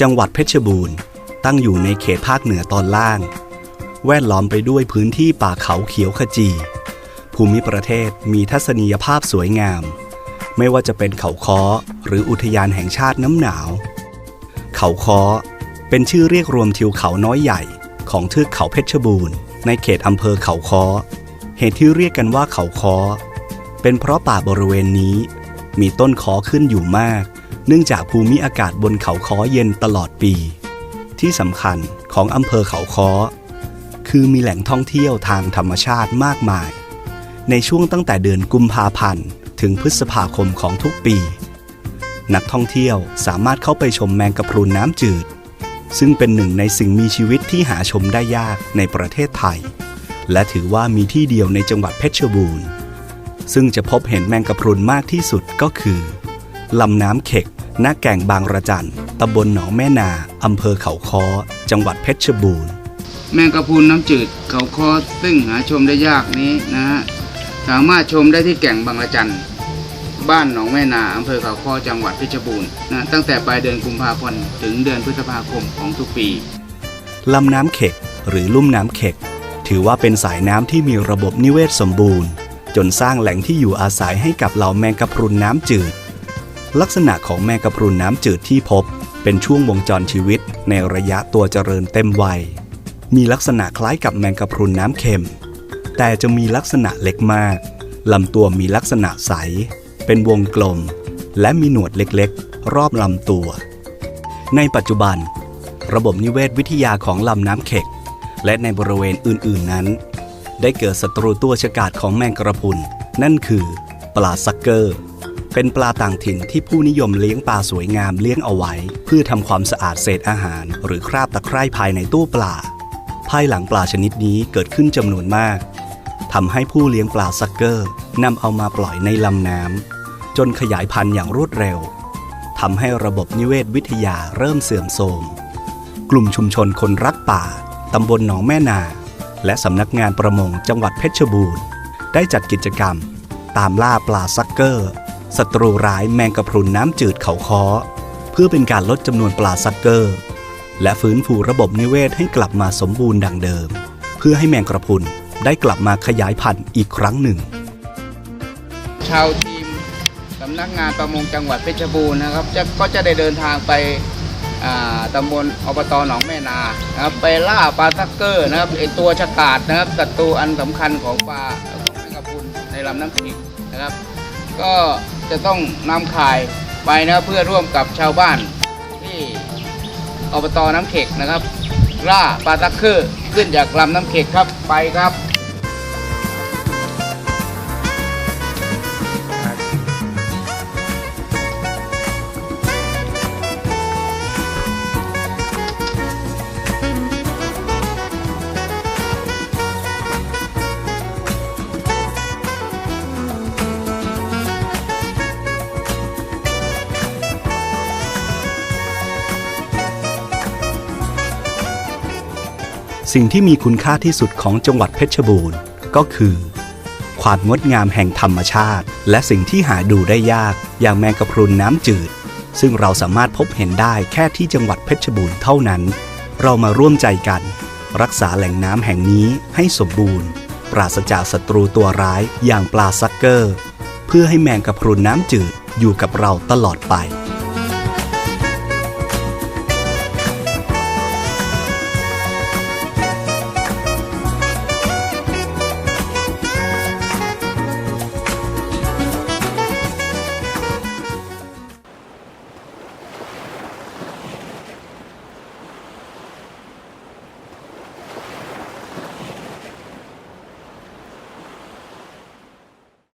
จังหวัดเพชรบูรณ์ ตั้งอยู่ในเขตภาคเหนือตอนล่าง แวดล้อมไปด้วยพื้นที่ป่าเขาเขียวขจี ภูมิประเทศมีทัศนียภาพสวยงาม ไม่ว่าจะเป็นเขาค้อหรืออุทยานแห่งชาติน้ำหนาว เขาค้อเป็นชื่อเรียกรวมทิวเขาน้อยใหญ่ของเทือกเขาเพชรบูรณ์ ในเขตอำเภอเขาค้อ เหตุที่เรียกกันว่าเขาค้อ เป็นเพราะป่าบริเวณนี้มีต้นค้อขึ้นอยู่มาก เนื่องจากภูมิอากาศบนเขาค้อเย็นตลอดปี ที่สำคัญของอำเภอเขาค้อ คือมีแหล่งท่องเที่ยวทางธรรมชาติมากมาย ในช่วงตั้งแต่เดือนกุมภาพันธ์ถึงพฤษภาคมของทุกปี นักท่องเที่ยวสามารถเข้าไปชมแมงกะพรุนน้ำจืด ซึ่งเป็นหนึ่งในสิ่งมีชีวิตที่หาชมได้ยากในประเทศไทย และถือว่ามีที่เดียวในจังหวัดเพชรบูรณ์ ซึ่งจะพบเห็นแมงกะพรุนมากที่สุดก็คือ ลำน้ำเข็กณแก่งบางระจันตำบลหนองแม่นาอำเภอเขาค้อ จังหวัดเพชรบูรณ์ แมงกะพรุนน้ำจืดเขาคอซึ่งหาชมได้ยากนี้นะฮะสามารถชมได้ที่แก่งบางระจันบ้านหนองแม่นาอำเภอเขาคอจังหวัดเพชรบูรณ์นะตั้งแต่ปลายเดือนกุมภาพันธ์ถึงเดือนพฤษภาคมของทุกปีลำน้ำเข็ก หรือลุ่มน้ำเข็ก ถือว่าเป็นสายน้ำที่มีระบบนิเวศสมบูรณ์ จนสร้างแหล่งที่อยู่อาศัยให้กับเหล่าแมงกะพรุนน้ำจืด ลักษณะของแมงกะพรุนน้ำจืดที่พบ เป็นช่วงวงจรชีวิตในระยะตัวเจริญเต็มวัย มีลักษณะคล้ายกับแมงกะพรุนน้ำเค็ม แต่จะมีลักษณะเล็กมากลำตัวมีลักษณะใส เป็นวงกลม และมีหนวดเล็กๆ รอบลำตัว ในปัจจุบัน ระบบนิเวศวิทยาของลำน้ำเข็ก และในบริเวณอื่นๆนั้น ได้เกิดศัตรูตัวฉกาจของแมงกระพรุน นั่นคือปลาซักเกอร์ เป็นปลาต่างถิ่นที่ผู้นิยมเลี้ยงปลาสวยงามเลี้ยงเอาไว้ เพื่อทำความสะอาดเศษอาหาร หรือคราบตะไคร่ภายในตู้ปลา ภายหลังปลาชนิดนี้เกิดขึ้นจำนวนมากทำให้ผู้เลี้ยงปลาซักเกอร์นำเอามาปล่อยในลำน้ำจนขยายพันธุ์อย่างรวดเร็วทำให้ระบบนิเวศวิทยาเริ่มเสื่อมโทรม กลุ่มชุมชนคนรักป่าตำบลหนองแม่นา และสำนักงานประมงจังหวัดเพชรบูรณ์ ได้จัดกิจกรรม ตามล่าปลาซักเกอร์ ศัตรูร้ายแมงกะพรุนน้ำจืดเขาค้อ เพื่อเป็นการลดจำนวนปลาซักเกอร์ และฟื้นฟูระบบนิเวศให้กลับมาสมบูรณ์ดังเดิม เพื่อให้แมงกระพรุนได้กลับมาขยายพันธุ์อีกครั้งหนึ่ง ชาวทีมสำนักงานประมงจังหวัดเพชรบูรณ์นะครับจะก็จะได้เดินทางไปตำบลอบตหนองแม่นานะครับไปล่าปลาทักเกอร์นะครับไอตัวฉกาดนะครับศัตรูอันสำคัญของปลาของแมงกะพรุนในลำน้ำขิกนะครับ ก็ จะต้องนำข่ายไปนะเพื่อร่วมกับชาวบ้าน ที่อบตน้ำเข็กนะครับล่าปลาตักคือขึ้นจากลำน้ำเข็กครับไปครับ สิ่งที่มีคุณค่าที่สุดของจังหวัดเพชรบูรณ์ ก็คือ ความงดงามแห่งธรรมชาติ และสิ่งที่หาดูได้ยากอย่างแมงกะพรุนน้ำจืด ซึ่งเราสามารถพบเห็นได้แค่ที่จังหวัดเพชรบูรณ์เท่านั้น เรามาร่วมใจกัน รักษาแหล่งน้ำแห่งนี้ให้สมบูรณ์ ปราศจากศัตรูตัวร้ายอย่างปลาซักเกอร์ เพื่อให้แมงกะพรุนน้ำจืดอยู่กับเราตลอดไป